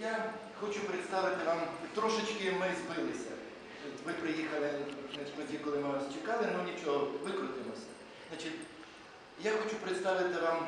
я хочу представити вам, трошечки ми збилися. Ви приїхали тоді, коли ми вас чекали, ну нічого, викрутимося. Значить, я хочу представити вам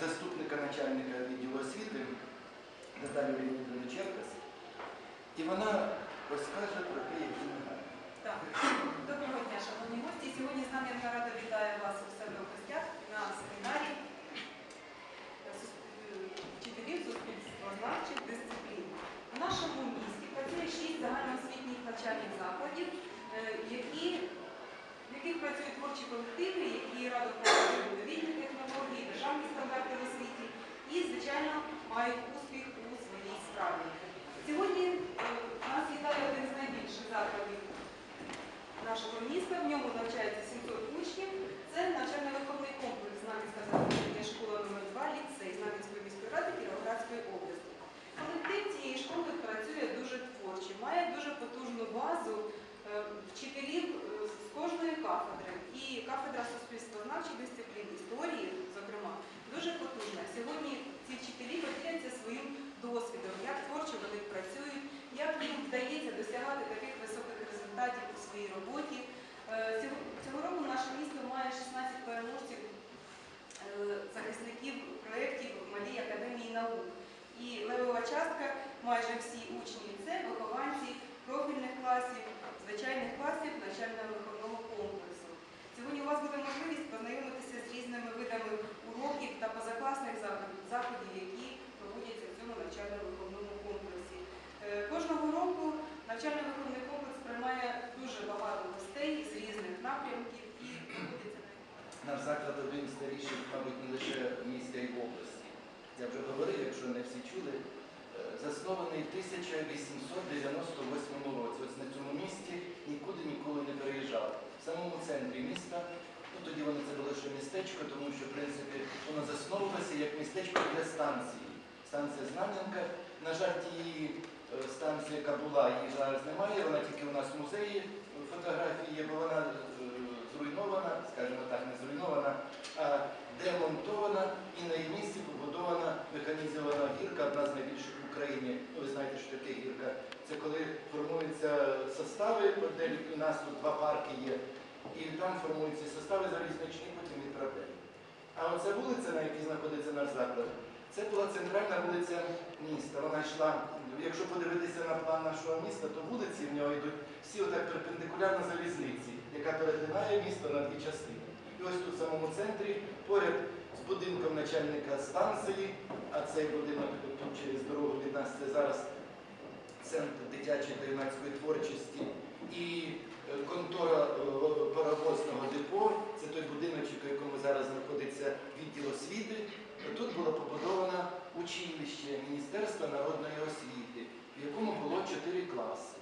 заступника начальника відділу освіти Наталію Леонідовну Черкас. І вона розкаже про те, які ми. Так, доброго дня, шановні гості. Сьогодні з нами Янка Рада вітає вас у себе в гостях на семінарі е, сус- е, вчителів суспільствознавчих дисциплін. У нашому місті працює шість загальноосвітніх навчальних закладів, е, які, в яких працюють творчі колективи, які радо впроваджують новітні технології, державні стандарти в освіті і, звичайно, мають успіх у своїй справі. Сьогодні е, нас вітає один з найбільших закладів нашого. В ньому навчається 700 учнів. Це навчально-виховний комплекс Знам'янська загальноосвітня школа номер 2 ліцей Знам'янської міської ради Кіровоградської області. Колектив цієї школи працює дуже творчо, має дуже потужну базу е, вчителів е, з кожної кафедри. І кафедра суспільствознавчих дисциплін, історії, зокрема, дуже потужна. Сьогодні ці вчителі поділяться своїм досвідом, як творчо вони працюють, як їм Цього, цього року наше місто має 16 переможців е, захисників проєктів Малій академії наук. І левова частка майже всі учні це вихованці профільних класів, звичайних класів навчально-виховного комплексу. Сьогодні у вас буде можливість познайомитися з різними видами уроків та позакласних заходів, які проводяться в цьому навчально-виховному комплексі. Е, Кожного року навчально-виховний комплекс приймає дуже багато гостей з різних напрямків і проводиться Наш заклад один з старіших, мабуть, не лише в місті, а й в області. Я вже говорив, якщо не всі чули, е, заснований в 1898 році. Ось на цьому місці нікуди ніколи не переїжджав. В самому центрі міста, ну тоді воно це було ще містечко, тому що, в принципі, воно засновувалося як містечко для станції. Станція Знам'янка. На жаль, тієї е, станції, яка була, її зараз немає, вона тільки у нас в музеї фотографії є, бо вона е, зруйнована, скажімо так, не зруйнована, а демонтована і на її місці побудована механізована гірка, одна з найбільших в Україні. Ну, ви знаєте, що таке гірка. Це коли формуються состави, де у нас тут два парки є, і там формуються состави залізничні, потім відправляють. А оця вулиця, на якій знаходиться наш заклад, це була центральна вулиця міста. Вона йшла, якщо подивитися на план нашого міста, то вулиці в нього йдуть всі отак перпендикулярно залізниці, яка перетинає місто на дві частини. Ось тут в самому центрі, поряд з будинком начальника станції, а цей будинок тут через дорогу від нас це зараз центр дитячої та юнацької творчості і е, контора е, паровозного депо, це той будиночок, у якому зараз знаходиться відділ освіти. Тут було побудовано училище Міністерства народної освіти, в якому було чотири класи.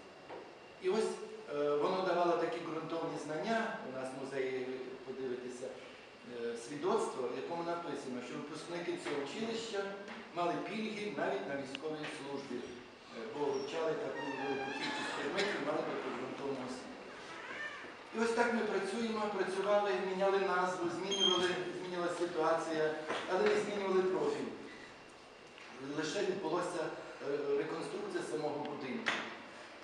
І ось е, воно давало такі ґрунтовні знання, у нас музеї ви подивитеся, е, свідоцтво, в якому написано, що випускники цього училища мали пільги навіть на військовій службі, е, бо вчали таку велику кількість предметів, мали таку освіту. І ось так ми працюємо, працювали, міняли назву, змінювали, змінювалася ситуація, але не змінювали профіль. Лише відбулося е, реконструкція самого будинку.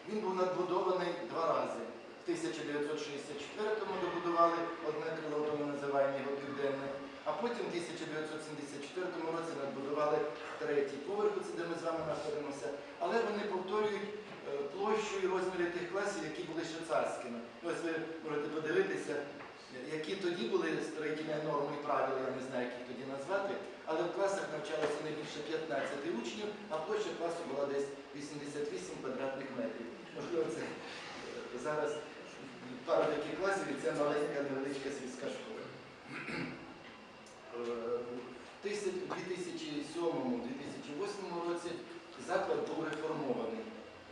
Він був надбудований два рази. В 1964-му добудували одне крило, то ми називаємо його південне, а потім в 1974 році надбудували третій поверх, це де ми з вами знаходимося. Але вони повторюють е, площу і розміри тих класів, які були ще царськими. Ось ви можете подивитися, які тоді були строїтельні норми і правила, я не знаю, як їх тоді назвати, але в класах навчалося не більше 15 учнів, а площа класу була десь 88 квадратних метрів. Можливо, це е, зараз пара таких класів і це маленька невеличка сільська школа. Е, В 2007-2008 році заклад був реформований.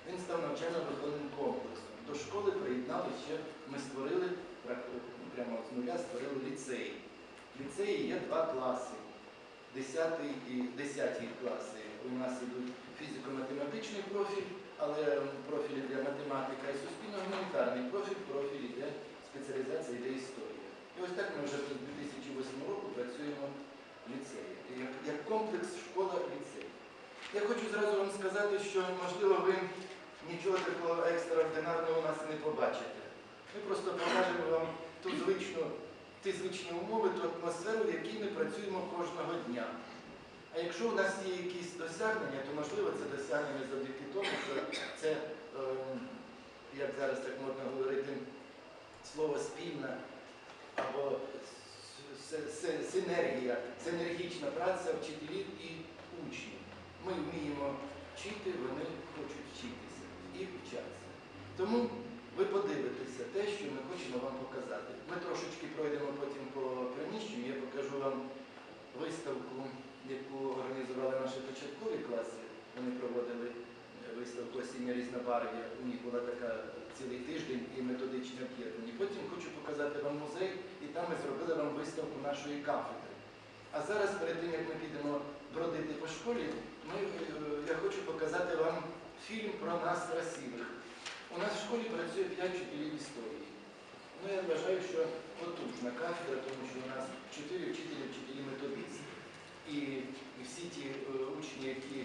Він став навчально-виховним комплексом. До школи приєднали ще, ми створили, прямо з нуля створили ліцей. В ліцеї є два класи. 10 і 10 класи. У нас йдуть фізико-математичний профіль, але профіль йде математика і суспільно-гуманітарний профіль, профіль йде спеціалізація йде історія. І ось так ми вже з 2008 року працюємо в ліцеї. Як комплекс школа-ліцей. Я хочу зразу вам сказати, що можливо ви нічого такого екстраординарного у нас не побачите. Ми просто покажемо вам ту звичну, ті звичні умови, ту атмосферу, в якій ми працюємо кожного дня. Якщо у нас є якісь досягнення, то можливо це досягнення завдяки тому, що це, ем, як зараз так можна говорити, слово спільна або синергія, синергічна праця вчителів і учнів. Ми вміємо вчити, вони хочуть вчитися і вчаться. Тому ви подивитеся те, що ми хочемо вам показати. Ми трошечки пройдемо потім по приміщенню, я покажу вам виставку, яку організували наші початкові класи. Вони проводили е, виставку осіння. У них була така цілий тиждень і методичне об'єднання. Потім хочу показати вам музей, і там ми зробили вам виставку нашої кафедри. А зараз, перед тим як ми підемо бродити по школі, ми, е, я хочу показати вам фільм про нас красивих. У нас в школі працює 5 вчителів історії. Ну, я вважаю, що потужна кафедра, тому що у нас 4 вчителі, вчителі методисти. І, і всі ті е, учні, які,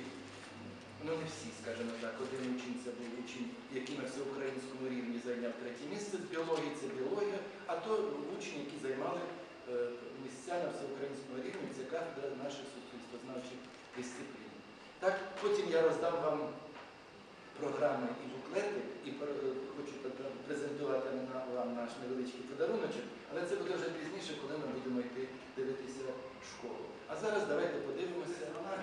ну не всі, скажімо так, один учень це був учень, який на всеукраїнському рівні зайняв третє місце з біології, це біологія, а то учні, які займали е, місця на всеукраїнському рівні, це кафедра наших суспільствознавчих дисциплін. Так, потім я роздам вам програми і буклети, і е, хочу презентувати вам наш невеличкий подаруночок, але це буде вже пізніше, коли ми будемо йти дивитися школу. А зараз давайте подивимося. Вона,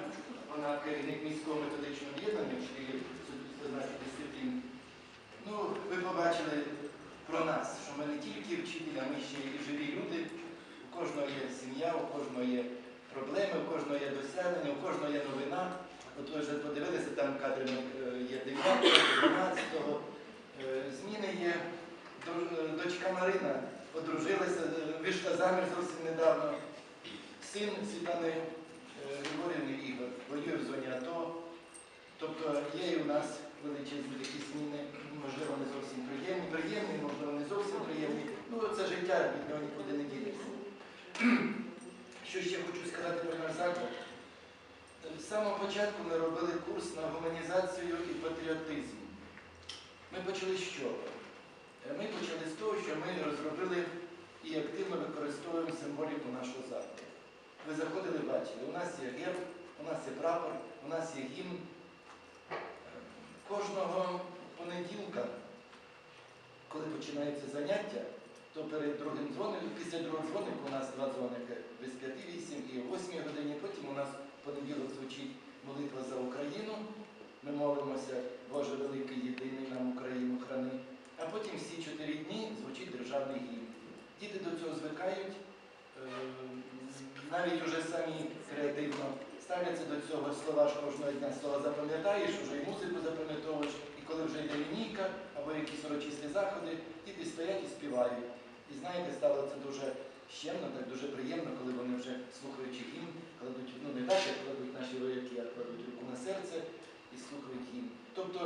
вона керівник міського методичного об'єднання вчителів суспільствознавчих дисциплін. Ну, ви побачили про нас, що ми не тільки вчителі, а ми ще і живі люди. У кожного є сім'я, у кожного є проблеми, у кожного є досягнення, у кожного є новина. От ви вже подивилися, там кадри е, є 9, 12. Е, Зміни є. Е, Дочка Марина одружилася, вийшла заміж зовсім недавно. Син Світлани Григорівни Ігор воює в зоні АТО. Тобто є і у нас величезні такі зміни, можливо, не зовсім приємні, приємні, можливо, не зовсім приємні. Ну, це життя, від нього нікуди не дінеться. Що ще хочу сказати про наш заклад? З самого початку ми робили курс на гуманізацію і патріотизм. Ми почали з чого? Е, Ми почали з того, що ми розробили і активно використовуємо символіку нашого закладу. Ви заходили, бачили, у нас є герб, у нас є прапор, у нас є гімн. Е, Кожного понеділка, коли починаються заняття, то перед другим дзвоником, після другого дзвонику у нас два дзвоники без 5-8 і о 8 годині. Потім у нас понеділок звучить молитва за Україну. Ми молимося, Боже великий, єдиний нам Україну храни. А потім всі чотири дні звучить державний гімн. Діти до цього звикають, е, навіть уже самі креативно ставляться до цього слова ж кожного дня слова запам'ятаєш, вже і музику запам'ятовуєш, і коли вже йде лінійка або якісь урочисті заходи, діти стоять і співають. І знаєте, стало це дуже щемно, так дуже приємно, коли вони вже слухаючи гімн, кладуть, ну не так, як кладуть наші вояки, а кладуть руку на серце і слухають гімн. Тобто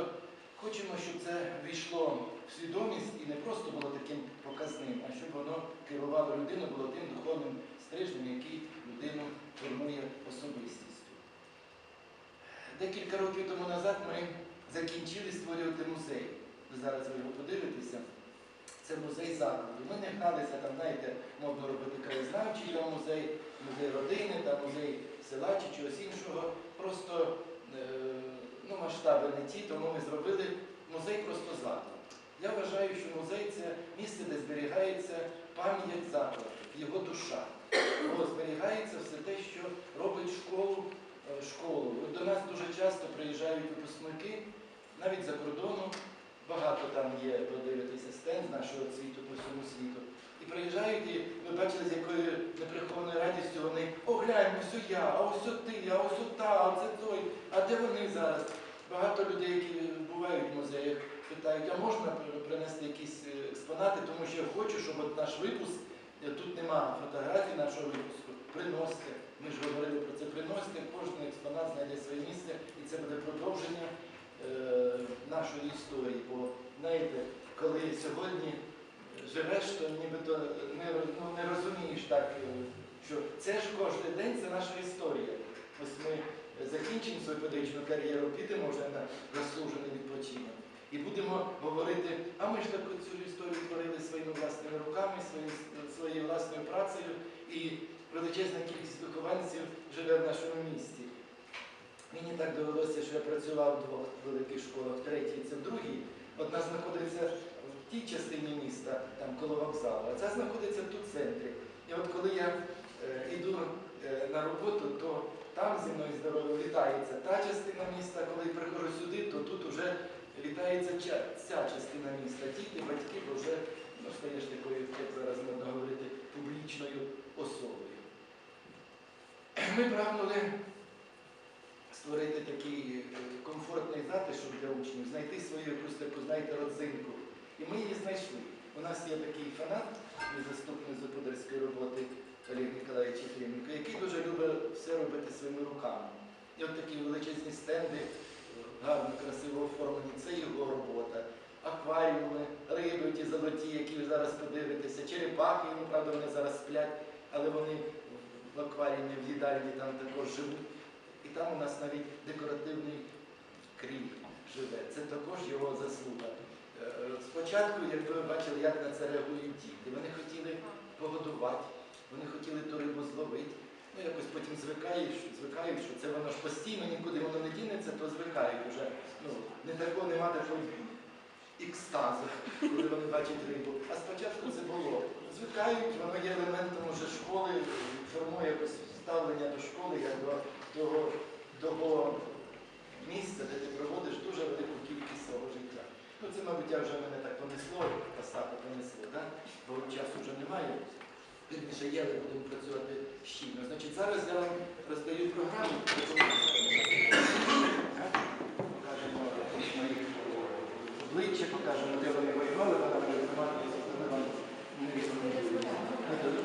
хочемо, щоб це війшло в свідомість і не просто було таким показним, а щоб воно керувало людину, було тим духовним стрижнем, який людину формує особистістю. Декілька років тому назад ми закінчили створювати музей. Ви зараз ви його подивитеся. Це музей закладу. Ми не гналися там, знаєте, модно робити краєзнавчий музей, музей родини, там музей села чи чогось іншого. Просто е, ну, масштаби не ті, тому ми зробили музей просто закладу. Я вважаю, що музей це місце, де зберігається пам'ять закладу, його душа. Бо зберігається все те, що робить школу е, школу. До нас дуже часто приїжджають випускники, навіть за кордону. Багато там є, подивитися стенд нашого світу по всьому світу. І приїжджають, і ви бачили, з якою неприхованою радістю вони о, ось я, а ось ти, а ось та, а це той. А де вони зараз? Багато людей, які бувають в музеях, питають, а можна принести якісь е, експонати, тому що я хочу, щоб от наш випуск, тут нема фотографій нашого випуску, приносите. Ми ж говорили про це, приносите, кожен експонат знайде своє місце, і це буде продовження нашої історії. Бо знаєте, коли сьогодні живеш, то нібито не, ну, не розумієш так, е, що це ж кожен день це наша історія. Ось ми закінчимо свою педагогічну кар'єру, підемо вже на заслужений відпочинок. І будемо говорити, а ми ж таку цю історію творили своїми власними руками, своєю власною працею, і величезна кількість вихованців живе в нашому місті. Мені так довелося, що я працював в двох великих школах, в третій це в другій. Одна знаходиться в тій частині міста, там коло вокзалу, а ця знаходиться тут в центрі. І от коли я е, йду е, на роботу, то там зі мною здорово вітається та частина міста, коли приходжу сюди, то тут вже вітається ча- ця частина міста. Діти, батьки, бо вже ну, стаєш такою, як зараз можна говорити, публічною особою. Ми прагнули створити такий е, комфортний затишок для учнів, знайти свою якусь таку, знаєте, родзинку. І ми її знайшли. У нас є такий фанат, і заступник господарської роботи Олег Ніколаївич Єфременко, який дуже любить все робити своїми руками. І от такі величезні стенди, е, гарно, красиво оформлені, це його робота. Акваріуми, риби ті золоті, які ви зараз подивитеся, черепахи, ну правда, вони зараз сплять, але вони в акваріумі, в їдальні там також живуть. Там у нас навіть декоративний кріп живе. Це також його заслуга. Е, Спочатку, якби ви бачили, як на це реагують діти, вони хотіли погодувати, вони хотіли ту рибу зловити. Ну, якось потім звикають, звикають, що це воно ж постійно, нікуди воно не дінеться, то звикають вже. Ну, не такого нема такого екстазу, коли вони бачать рибу. А спочатку це було. Звикають, воно є елементом уже школи, формує якось ставлення до школи, як до того, того місця, де ти проводиш дуже велику кількість свого життя. Ну це, мабуть, я вже мене так понесло, Остапа понесло, да? бо часу вже немає. Вірніше є, але будемо працювати щільно. Значить, зараз я вам роздаю програму, покажемо мої обличчя, покажемо, де вони воювали, вона буде тримати, вони вам не рекомендують.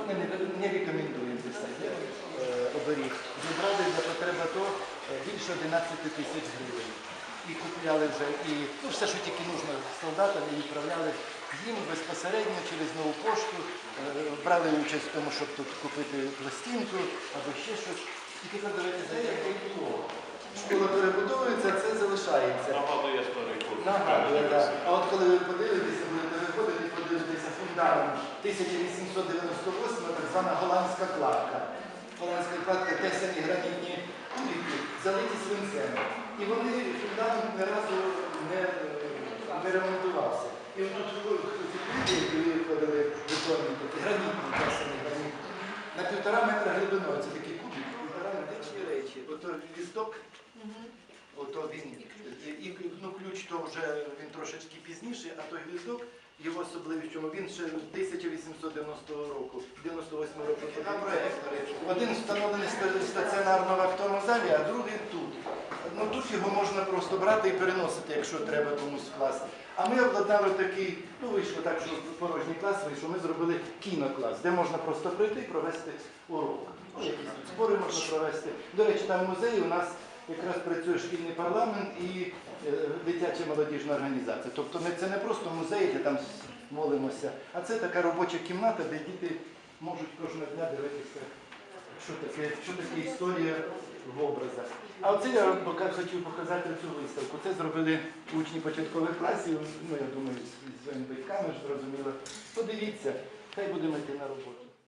Вони не рекомендують за це е, оберіг. Зібрали для потреби АТО е, більше 11 тисяч гривень. І купляли вже і ну, все, що тільки нужно солдатам, і відправляли їм безпосередньо через нову пошту. Е, Брали участь в тому, щоб тут купити пластинку або ще щось. Тільки так давайте зайдемо. Школа перебудовується, це залишається. Нагадує старий курс. Нагадує, так. А от коли ви подивитеся, будете виходити, подивитеся фундамент 1898, так звана голландська кладка. Голландська кладка те самі гранітні кубики, залиті свинцем. І вони фундамент не разу не, не ремонтувався. І от тут люди, які виходили бетонні, гранітні, те самі гранітні, на півтора метра глибиною. Це такий кубик, півтора медичні речі. Ото лісток Ото він і, ну, ключ то вже він трошечки пізніше, а той гвіздок, його особливість, чому він ще 1890 року, 98 року два проектори. Один встановлений стаціонарно в автовому залі, а другий тут. Ну тут його можна просто брати і переносити, якщо треба комусь вкласти. А ми обладнали такий, ну вийшло так, що порожній клас вийшов, ми зробили кіноклас, де можна просто прийти і провести урок. Ну, якісь збори можна провести. До речі, там в музеї у нас якраз працює шкільний парламент і е, дитяча молодіжна організація. Тобто це не просто музей, де там молимося, а це така робоча кімната, де діти можуть кожного дня дивитися, що таке, що таке історія в образах. А оце я хотів показати цю виставку. Це зробили учні початкових класів, ну я думаю, з з своїми батьками ж зрозуміло. Подивіться, хай будемо йти на роботу.